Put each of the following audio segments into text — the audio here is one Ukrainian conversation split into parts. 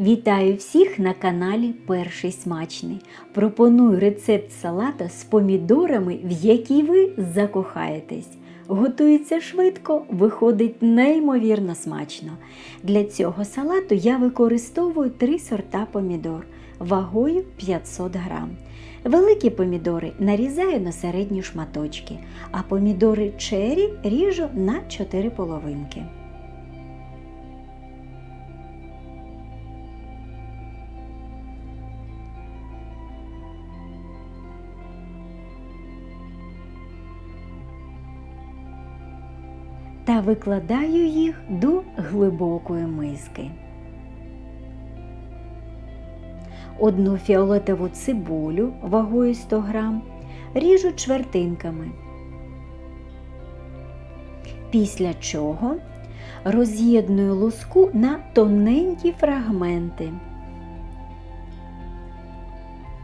Вітаю всіх на каналі Перший Смачний. Пропоную рецепт салата з помідорами, в який ви закохаєтесь. Готується швидко, виходить неймовірно смачно. Для цього салату я використовую три сорта помідор вагою 500 грам. Великі помідори нарізаю на середні шматочки, а помідори чері ріжу на 4 половинки. Та викладаю їх до глибокої миски. Одну фіолетову цибулю вагою 100 грам ріжу чвертинками. Після чого роз'єдную луску на тоненькі фрагменти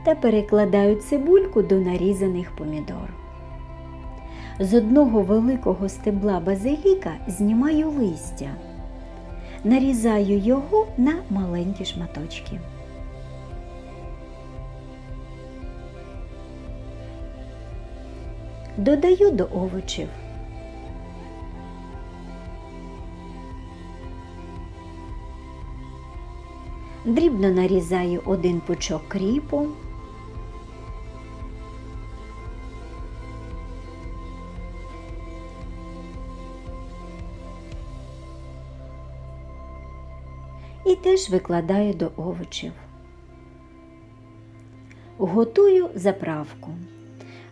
та перекладаю цибульку до нарізаних помідор. З одного великого стебла базиліка знімаю листя, нарізаю його на маленькі шматочки. Додаю до овочів. Дрібно нарізаю один пучок кріпу. І теж викладаю до овочів. Готую заправку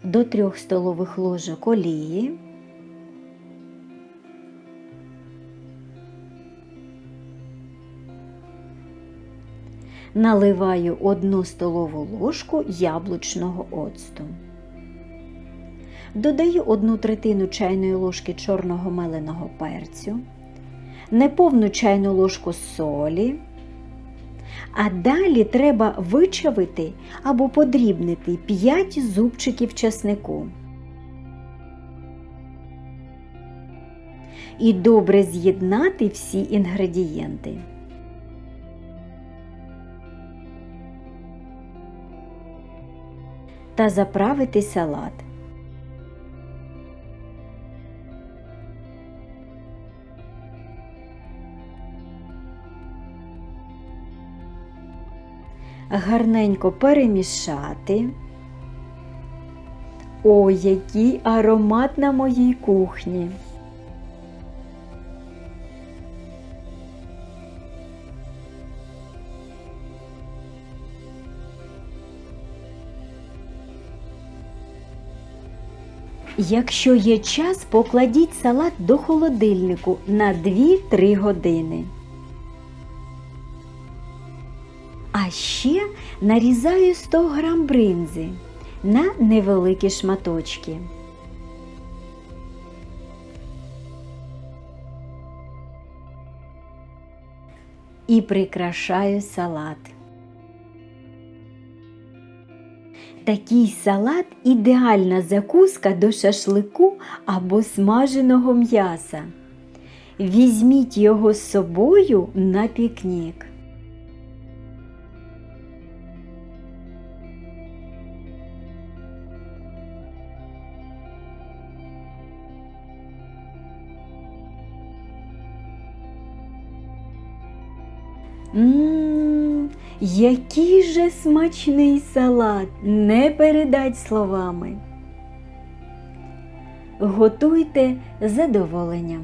до 3 столових ложок олії, наливаю 1 столову ложку яблучного оцту. Додаю 1 третину чайної ложки чорного меленого перцю неповну чайну ложку солі. А далі треба вичавити або подрібнити 5 зубчиків часнику. І добре з'єднати всі інгредієнти. Та заправити салат. Гарненько перемішати. Ой, який аромат на моїй кухні. Якщо є час, покладіть салат до холодильнику на 2-3 години. А ще нарізаю 100 грам бринзи на невеликі шматочки. І прикрашаю салат. Такий салат ідеальна закуска до шашлику або смаженого м'яса. Візьміть його з собою на пікнік. Ммм, який же смачний салат, не передать словами. Готуйте задоволенням.